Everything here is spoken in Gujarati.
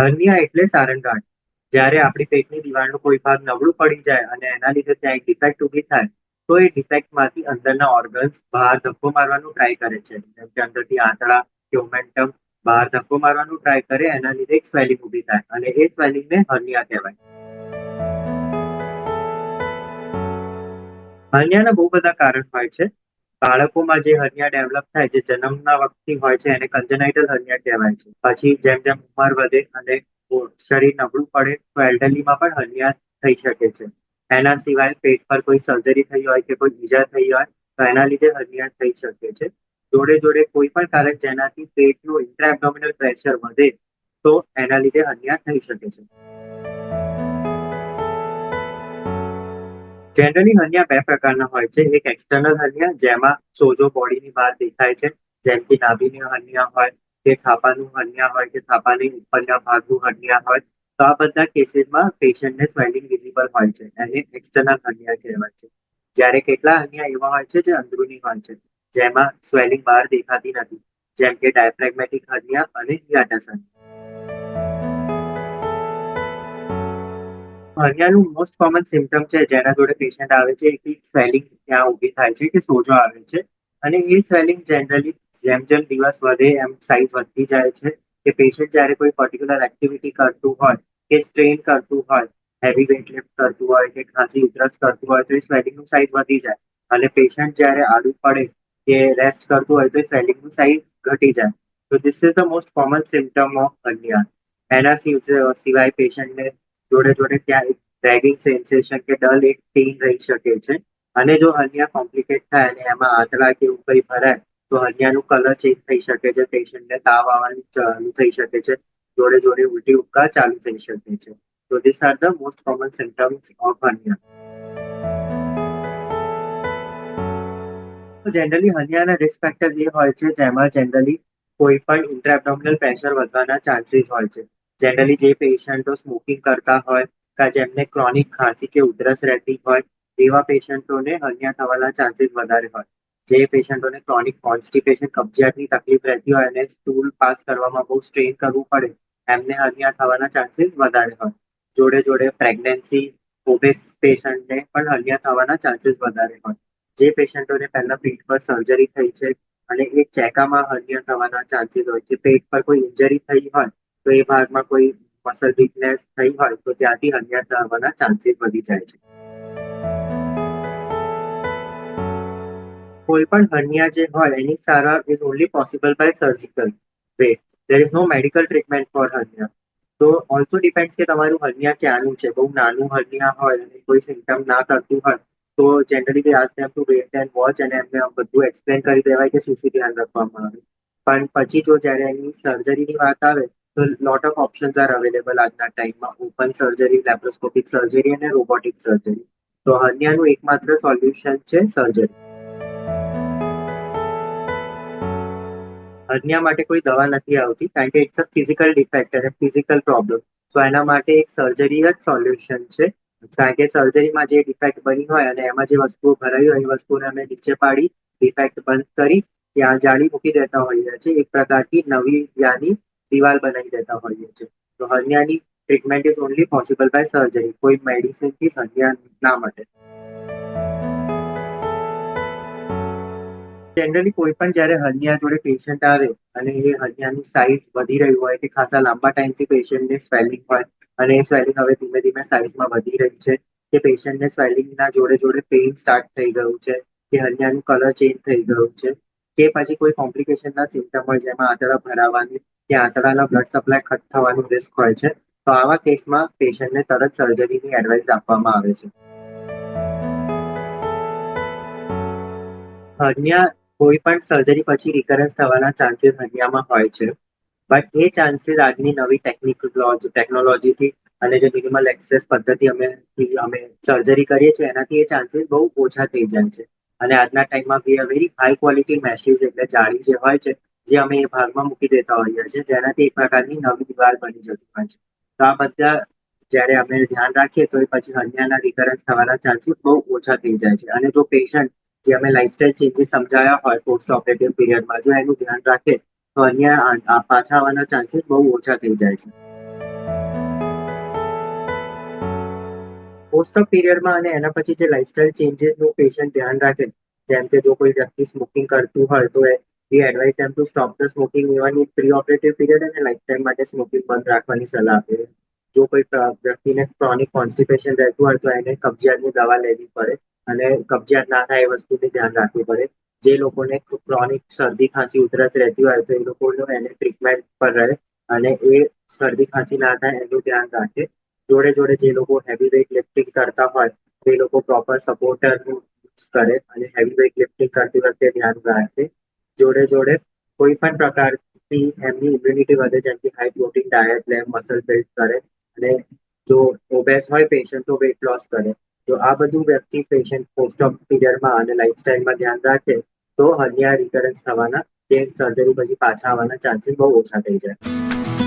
હર્નિયા એટલે સારંગાંઠ જ્યારે આપણી પેટની દિવાળનો કોઈ ભાગ નબળું પડી જાય અને એના લીધે ત્યાં એક ડિફેક્ટ ઊભી થાય, તો એ ડિફેક્ટમાંથી અંદરના ઓર્ગન્સ બહાર ધક્કો મારવાનું ટ્રાય કરે છે. જેમ કે અંદરથી આંતળા કે ઓમેન્ટમ બહાર ધક્કો મારવાનું ટ્રાય કરે, એના લીધે એક સ્વેલિંગ ઊભી થાય અને એ સ્વેલિંગને હર્નિયા કહેવાય. હર્નિયાના બહુ બધા કારણ હોય છે. બાળકોમાં જે હર્નિયા ડેવલપ થાય જે જન્મના વખતથી હોય છે, એને કન્જનાઇટલ હર્નિયા કહેવાય છે. પછી જેમ જેમ ઉંમર વધે અને શરીર નબળું પડે, તો એલ્ડરલીમાં પણ હર્નિયા થઈ શકે છે. એના સિવાય પેટ પર કોઈ સર્જરી થઈ હોય કે કોઈ ઈજા થઈ હોય, તો એના લીધે હર્નિયા થઈ શકે છે. જોડે જોડે કોઈ પણ કારણ જેનાથી પેટનું ઇન્ટ્રાએબડોમિનલ પ્રેશર વધે, તો એના લીધે હર્નિયા થઈ શકે છે. જનરલી હર્નિયા બે પ્રકારના હોય છે. એક એક્સટર્નલ હર્નિયા જેમાં સોજો બોડીની બહાર દેખાય છે. જેમ કે નાભીની હર્નિયા હોય, કે થાપાનું હર્નિયા હોય, કે થાપાની ઉપરના ભાગનું હર્નિયા હોય. તો આ બધા કેસીસમાં પેશન્ટને સ્વેલિંગ વિઝિબલ હોય છે. એને એક્સટર્નલ હર્નિયા કહેવાય છે. જ્યારે કેટલા હર્નિયા એવા હોય છે જે અંદરૂની હોય છે, જેમાં સ્વેલિંગ બહાર દેખાતી નથી. જેમ કે ડાયફ્રેગમેટિક હર્નિયા અને હિયાટસ હર્નિયા હર્નિયાનું મોસ્ટ કોમન સિમ્ટમ છે, જેના જોડે પેશન્ટ આવે છે કે સ્વેલિંગ ત્યાં ઊભી થાય છે કે સોજો આવે છે. અને એ સ્વેલિંગ જનરલી જેમ જેમ દિવસ વધે, એમ સાઇઝ વધતી જાય છે કે પેશન્ટ જ્યારે કોઈ પર્ટિક્યુલર એક્ટિવિટી કરતું હોય, કે સ્ટ્રેન કરતું હોય હેવી વેટ લિફ્ટ કરતું હોય, કે ખાંસી, ઉધરસ કરતું હોય, તો એ સ્વેલિંગનું સાઇઝ વધી જાય. અને પેશન્ટ જ્યારે આડું પડે, કે રેસ્ટ કરતું હોય, તો એ સ્વેલિંગનું સાઇઝ ઘટી જાય. તો this is the most common symptom of hernia એના સિવાય પેશન્ટને જોડે જોડે ત્યાં એક ડ્રેગિંગ સેન્સેશન કે ડલ એક પેઇન રહી શકે છે. અને જો હર્નિયા કોમ્પ્લિકેટ થાય અને એમાં આંતળા કે એવું કંઈ ભરાય, તો હર્નિયાનું કલર ચેન્જ થઈ શકે છે પેશન્ટને તાવ આવવાનું ચાલુ થઈ શકે છે, જોડે જોડે ઉલટી ઉપકા ચાલુ થઈ શકે છે. તો this are the most common symptoms of hernia generally હર્નિયાના risk factors એ હોય છે, જેમાં જનરલી કોઈ પણ ઇન્ટ્રાએબડોમિનલ પ્રેશર વધવાના ચાન્સીસ હોય છે. જનરલી જે પેશન્ટો સ્મોકિંગ કરતા હોય કે જેમને ક્રોનિક ખાંસી કે ઉધરસ રહેતી હોય, એવા પેશન્ટોને હર્નિયા થવાના ચાન્સીસ વધારે હોય. જે પેશન્ટોને ક્રોનિક કોન્સ્ટિપેશન કબજિયાતની તકલીફ રહેતી હોય અને સ્ટૂલ પાસ કરવામાં બહુ સ્ટ્રેન કરવું પડે, એમને હર્નિયા થવાના ચાન્સીસ વધારે હોય. જોડે જોડે પ્રેગ્નન્સી ઓબેસ પેશન્ટને પણ હર્નિયા થવાના ચાન્સીસ વધારે હોય. જે પેશન્ટોને પહેલા પેટ પર સર્જરી થઈ છે અને એ ચેકામાં હર્નિયા થવાના ચાન્સીસ હોય કે પેટ પર કોઈ ઇન્જરી થઈ હોય તો એ ભાગમાં કોઈ મસલ વીકનેસ થઈ હોય તો ત્યાંથી હર્નિયા થવાના ચાન્સીસ વધી જાય છે. કોઈ પણ હર્નિયા જે હોય, એની સારવાર is only possible by surgical way there is no medical treatment for hernia તો ઓલ્સો ડિપેન્ડ્સ કે તમારું હર્નિયા ક્યાંનું છે? બહુ નાનું હર્નિયા હોય અને કોઈ સિમ્ટમ ના કરતું હોય, તો generally they ask them to wait and watch અને એમને બધું એક્સપ્લેન કરી દેવાય કે શું શું ધ્યાન રાખવામાં આવે. પણ પછી જો જ્યારે એની સર્જરીની વાત આવે તો lot of options are available આજના ટાઈમમાં ઓપન સર્જરી લેપ્રોસ્કોપિક સર્જરી અને રોબોટિક સર્જરી તો હર્નિયાનું એકમાત્ર સોલ્યુશન છે સર્જરી હર્નિયા માટે કોઈ દવા નથી આવતી કારણ કે ઇટ્સ અ ફિઝિકલ ડિફેક્ટ અને ફિઝિકલ પ્રોબ્લેમ તો એના માટે એક સર્જરી જ સોલ્યુશન છે. કારણ કે સર્જરીમાં જે ડિફેક્ટ બની હોય અને એમાં જે વસ્તુઓ ભરાઈ હોય, એ વસ્તુને અમે નીચે પાડી ડિફેક્ટ બંધ કરી, ત્યાં જાળી મૂકી દેતા હોઈએ છીએ. એક પ્રકારની નવી યાની દિવાલ બનાવી દેતા હોઈએ છીએ તો હર્નિયાની treatment is only possible by surgery કોઈ મેડિસિનથી હર્નિયા ના માટે. જનરલી કોઈ પણ જ્યારે હર્નિયા જોડે પેશન્ટ આવે અને એ હર્નિયાનું સાઇઝ વધી રહ્યું હોય કે ખાસા લાંબા ટાઈમથી પેશન્ટને સ્વેલિંગ હોય અને એ સ્વેલિંગ હવે ધીમે ધીમે સાઇઝમાં વધી રહી છે કે પેશન્ટને સ્વેલિંગના જોડે જોડે પેઇન સ્ટાર્ટ થઈ ગયું છે કે હર્નિયાનું કલર ચેન્જ થઈ ગયું છે કે પછી કોઈ કોમ્પ્લિકેશનના સિમ્ટમ હોય જેમાં આંતરડા ભરાવાની કે આંતરડાના બ્લડ સપ્લાય કટ થવાનું રિસ્ક હોય છે, તો આવા કેસમાં પેશન્ટને તરત સર્જરીની એડવાઇસ આપવામાં આવે છે. હર્નિયા કોઈ પણ સર્જરી પછી રિકરન્સ થવાના ચાન્સીસ હર્નિયામાં હોય છે બટ એ ચાન્સીસ આજની નવી ટેકનિકલોજી ટેકનોલોજીથી અને જે મિનિમલ એક્સેસ પદ્ધતિ અમે અમે સર્જરી કરીએ છીએ, એનાથી એ ચાન્સીસ બહુ ઓછા થઈ જાય છે. અને આજના ટાઈમમાં we very high quality meshes એટલે જાળી જે હોય છે જે અમે એ ભાગમાં મૂકી દેતા હોઈએ છીએ, જેનાથી એક પ્રકારની નવી દિવાલ બની જતી હોય છે. તો આ બધા જ્યારે અમે ધ્યાન રાખીએ, તો એ પછી હર્નિયાના રિકરન્સ થવાના ચાન્સીસ બહુ ઓછા થઈ જાય છે. અને જો પેશન્ટ જે અમે લાઇફસ્ટાઇલ ચેન્જીસ સમજાયા હોય પોસ્ટ ઓપરેટિવ પીરિયડમાં જો એનું ધ્યાન રાખે, તો હર્નિયા પાછા આવવાના ચાન્સીસ બહુ ઓછા થઈ જાય છે. પોસ્ટ ઓફ પીરિયડમાં અને એના પછી જે લાઇફસ્ટાઇલ ચેન્જીસનું પેશન્ટ ધ્યાન રાખે, જેમ કે જો કોઈ વ્યક્તિ સ્મોકિંગ કરતું હોય, તો એ advise them to stop the smoking even in pre operative period અને ટાઈમ માટે સ્મોકિંગ બંધ રાખવાની સલાહ આપે. જો કોઈ વ્યક્તિને ક્રોનિક કોન્સ્ટિપેશન રહેતું હોય તો એને કબજિયાતની દવા લેવી પડે અને કબજિયાત ના થાય એ વસ્તુની ધ્યાન રાખવી પડે. જે લોકોને ક્રોનિક શરદી ખાંસી ઉધરસ રહેતી હોય તો એ લોકોનું એને ટ્રીટમેન્ટ પર રહે અને એ શરદી ખાંસી ના થાય એનું ધ્યાન રાખે. જોડે જોડે જે લોકો હેવી વેઇટ લિફ્ટિંગ કરતા હોય તે લોકો પ્રોપર સપોર્ટરનું કરે અને હેવી વેઇટ લિફ્ટિંગ કરતી વખતે ધ્યાન રાખે. જોડે જોડે કોઈ પણ પ્રકારથી એમની ઇમ્યુનિટી વધે, જેમ કે હાઈ પ્રોટીન ડાયટ લે મસલ બિલ્ડ કરે અને જો ઓબેસ હોય પેશન્ટ તો વેટ લોસ કરે. તો આ બધું વ્યક્તિ પેશન્ટ પોસ્ટ ઓફ પીરિયડમાં અને લાઇફસ્ટાઇલમાં ધ્યાન રાખે, તો હર્નિયા રિકરન્સ થવાના, કે સર્જરી પછી પાછા આવવાના ચાન્સીસ બહુ ઓછા થઈ જાય.